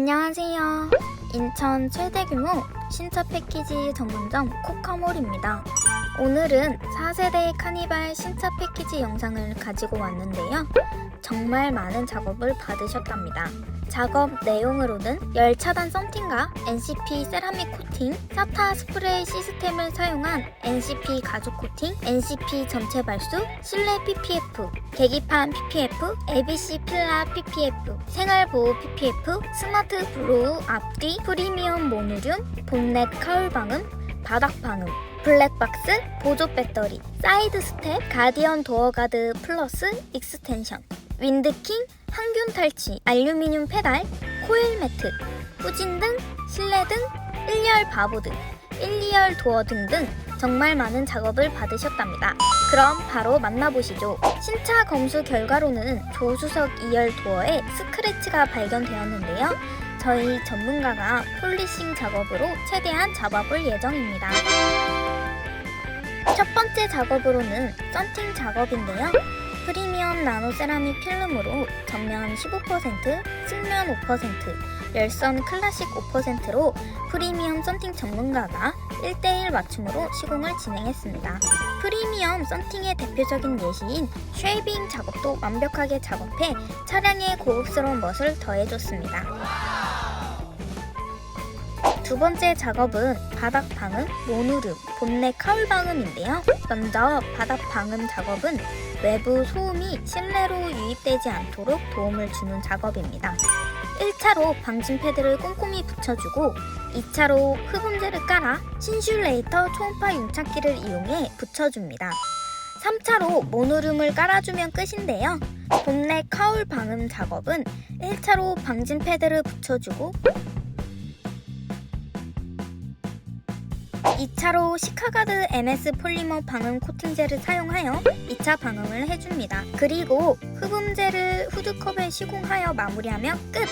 안녕하세요. 인천 최대 규모 신차 패키지 전문점 코카몰입니다. 오늘은 4세대 카니발 신차 패키지 영상을 가지고 왔는데요. 정말 많은 작업을 받으셨답니다. 작업 내용으로는 열 차단 썬팅과 NCP 세라믹 코팅, 사타 스프레이 시스템을 사용한 NCP 가죽 코팅, NCP 전체 발수, 실내 PPF, 계기판 PPF, ABC 필라 PPF, 생활보호 PPF, 스마트 블로우 앞뒤, 프리미엄 모듈륨, 본넷 카울 방음, 바닥 방음, 블랙박스, 보조 배터리, 사이드 스텝, 가디언 도어 가드 플러스 익스텐션, 윈드킹, 항균 탈취, 알루미늄 페달, 코일 매트, 후진 등, 실내 등, 1열 바보 등, 1, 2열 도어 등등 정말 많은 작업을 받으셨답니다. 그럼 바로 만나보시죠. 신차 검수 결과로는 조수석 2열 도어에 스크래치가 발견되었는데요. 저희 전문가가 폴리싱 작업으로 최대한 잡아볼 예정입니다. 첫 번째 작업으로는 썬팅 작업인데요. 프리미엄 나노 세라믹 필름으로 전면 15%, 측면 5%, 열선 클래식 5%로 프리미엄 썬팅 전문가가 1대1 맞춤으로 시공을 진행했습니다. 프리미엄 썬팅의 대표적인 예시인 쉐이빙 작업도 완벽하게 작업해 차량의 고급스러운 멋을 더해줬습니다. 두 번째 작업은 바닥 방음, 모누름, 본넷 카울 방음인데요. 먼저 바닥 방음 작업은 외부 소음이 실내로 유입되지 않도록 도움을 주는 작업입니다. 1차로 방진 패드를 꼼꼼히 붙여주고 2차로 흡음재를 깔아 신슐레이터 초음파 윤착기를 이용해 붙여줍니다. 3차로 모노룸을 깔아주면 끝인데요. 본넷 카울 방음 작업은 1차로 방진 패드를 붙여주고 2차로 시카가드 MS 폴리머 방음 코팅제를 사용하여 2차 방음을 해줍니다. 그리고 흡음제를 후드컵에 시공하여 마무리하면 끝!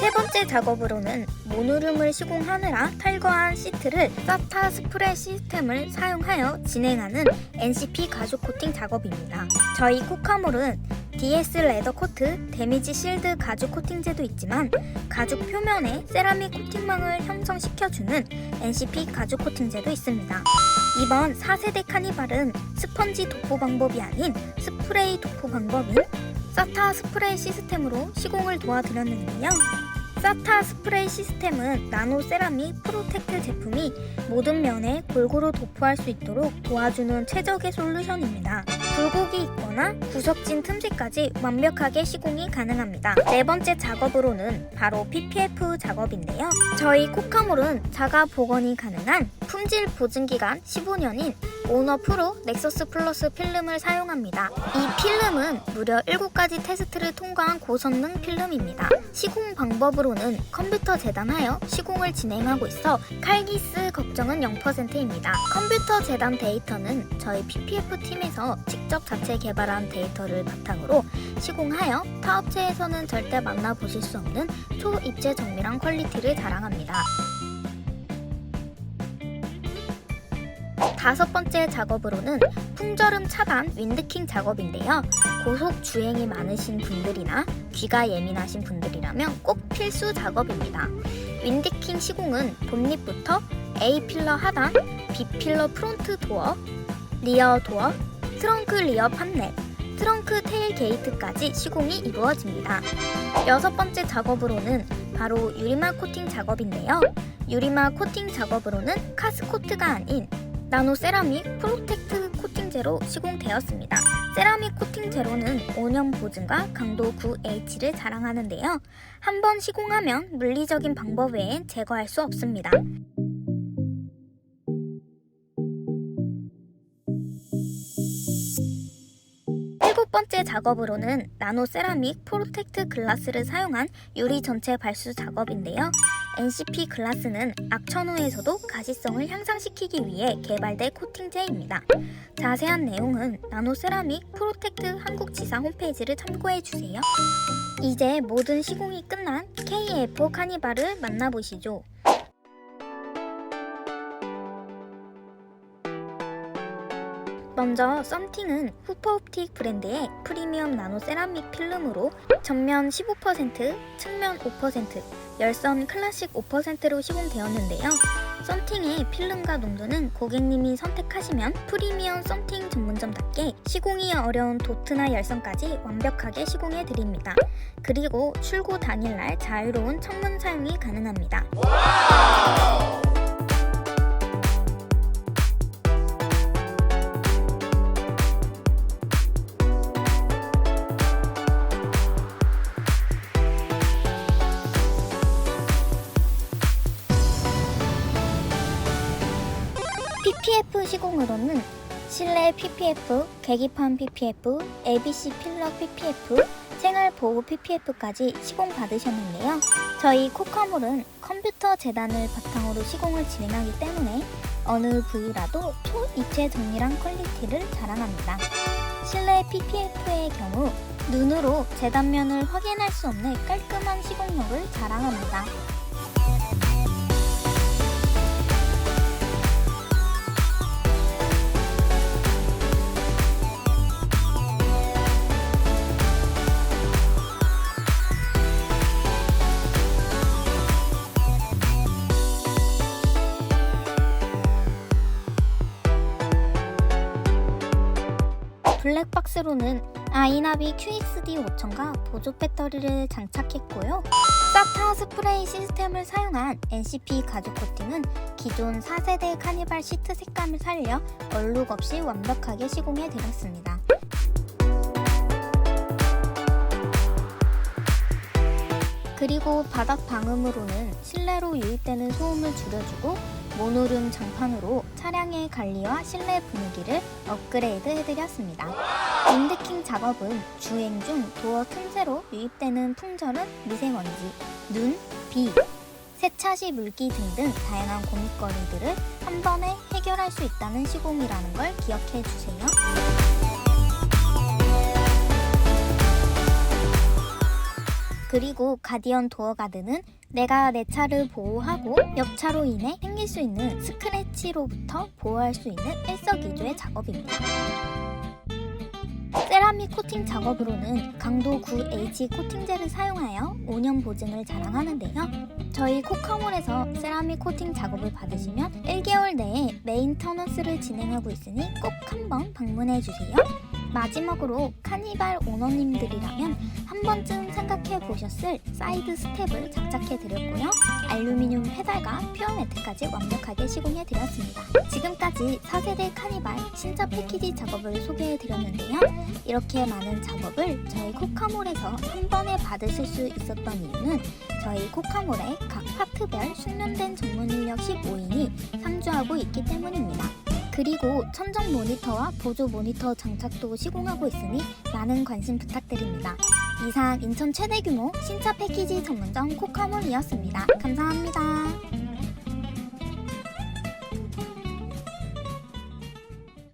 세 번째 작업으로는 모노룸을 시공하느라 탈거한 시트를 사타 스프레 시스템을 사용하여 진행하는 NCP 가죽 코팅 작업입니다. 저희 코카몰은 DS 레더 코트, 데미지 실드 가죽 코팅제도 있지만 가죽 표면에 세라믹 코팅망을 형성시켜주는 NCP 가죽 코팅제도 있습니다. 이번 4세대 카니발은 스펀지 도포 방법이 아닌 스프레이 도포 방법인 사타 스프레이 시스템으로 시공을 도와드렸는데요. 사타 스프레이 시스템은 나노 세라믹 프로텍트 제품이 모든 면에 골고루 도포할 수 있도록 도와주는 최적의 솔루션입니다. 굴곡이 있거나 구석진 틈새까지 완벽하게 시공이 가능합니다. 네 번째 작업으로는 바로 PPF 작업인데요. 저희 코카몰은 자가 복원이 가능한 품질 보증 기간 15년인 오너 프로 넥서스 플러스 필름을 사용합니다. 이 필름은 무려 7가지 테스트를 통과한 고성능 필름입니다. 시공 방법으로는 컴퓨터 재단하여 시공을 진행하고 있어 칼기스 걱정은 0%입니다. 컴퓨터 재단 데이터는 저희 PPF 팀에서 직접 자체 개발한 데이터를 바탕으로 시공하여 타 업체에서는 절대 만나보실 수 없는 초입체 정밀한 퀄리티를 자랑합니다. 다섯 번째 작업으로는 풍절음 차단 윈드킹 작업인데요. 고속 주행이 많으신 분들이나 귀가 예민하신 분들이라면 꼭 필수 작업입니다. 윈드킹 시공은 본닛부터 A 필러 하단, B 필러 프론트 도어, 리어 도어, 트렁크 리어 판넬, 트렁크 테일 게이트까지 시공이 이루어집니다. 여섯 번째 작업으로는 바로 유리막 코팅 작업인데요. 유리막 코팅 작업으로는 카스코트가 아닌 나노 세라믹 프로텍트 코팅제로 시공되었습니다. 세라믹 코팅 제로는 5년 보증과 강도 9H를 자랑하는데요. 한 번 시공하면 물리적인 방법 외엔 제거할 수 없습니다. 일곱 번째 작업으로는 나노 세라믹 프로텍트 글라스를 사용한 유리 전체 발수 작업인데요. NCP 글라스는 악천후에서도 가시성을 향상시키기 위해 개발된 코팅제입니다. 자세한 내용은 나노 세라믹 프로텍트 한국지사 홈페이지를 참고해 주세요. 이제 모든 시공이 끝난 KF 카니발을 만나보시죠. 먼저 썸팅은 후퍼옵틱 브랜드의 프리미엄 나노 세라믹 필름으로 전면 15%, 측면 5%, 열선 클래식 5%로 시공되었는데요. 썬팅의 필름과 농도는 고객님이 선택하시면 프리미엄 썬팅 전문점답게 시공이 어려운 도트나 열선까지 완벽하게 시공해 드립니다. 그리고 출고 당일날 자유로운 천문 사용이 가능합니다. PPF 시공으로는 실내 PPF, 계기판 PPF, ABC 필러 PPF, 생활 보호 PPF까지 시공 받으셨는데요. 저희 코카몰은 컴퓨터 재단을 바탕으로 시공을 진행하기 때문에 어느 부위라도 초입체 정밀한 퀄리티를 자랑합니다. 실내 PPF의 경우 눈으로 재단면을 확인할 수 없는 깔끔한 시공력을 자랑합니다. 블랙박스로는 아이나비 QXD 5000과 보조 배터리를 장착했고요. 사타 스프레이 시스템을 사용한 NCP 가죽 코팅은 기존 4세대 카니발 시트 색감을 살려 얼룩 없이 완벽하게 시공해 드렸습니다. 그리고 바닥 방음으로는 실내로 유입되는 소음을 줄여주고 모노룸 장판으로 차량의 관리와 실내 분위기를 업그레이드 해드렸습니다. 윈드킹 작업은 주행 중 도어 틈새로 유입되는 풍절음, 미세먼지, 눈, 비, 세차 시 물기 등등 다양한 고민거리들을 한 번에 해결할 수 있다는 시공이라는 걸 기억해 주세요. 그리고 가디언 도어 가드는 내가 내 차를 보호하고 옆차로 인해 생길 수 있는 스크래치로부터 보호할 수 있는 일석이조의 작업입니다. 세라믹 코팅 작업으로는 강도 9H 코팅제를 사용하여 5년 보증을 자랑하는데요. 저희 코카몰에서 세라믹 코팅 작업을 받으시면 1개월 내에 메인터넌스를 진행하고 있으니 꼭 한번 방문해 주세요. 마지막으로 카니발 오너님들이라면 한 번쯤 생각해 보셨을 사이드 스텝을 장착해 드렸고요. 알루미늄 페달과 퓨어 매트까지 완벽하게 시공해 드렸습니다. 지금까지 4세대 카니발 신차 패키지 작업을 소개해 드렸는데요. 이렇게 많은 작업을 저희 코카몰에서 한 번에 받으실 수 있었던 이유는 저희 코카몰의 각 파트별 숙련된 전문 인력 15인이 상주하고 있기 때문입니다. 그리고 천정 모니터와 보조 모니터 장착도 시공하고 있으니 많은 관심 부탁드립니다. 이상 인천 최대 규모 신차 패키지 전문점 코카몰이었습니다. 감사합니다.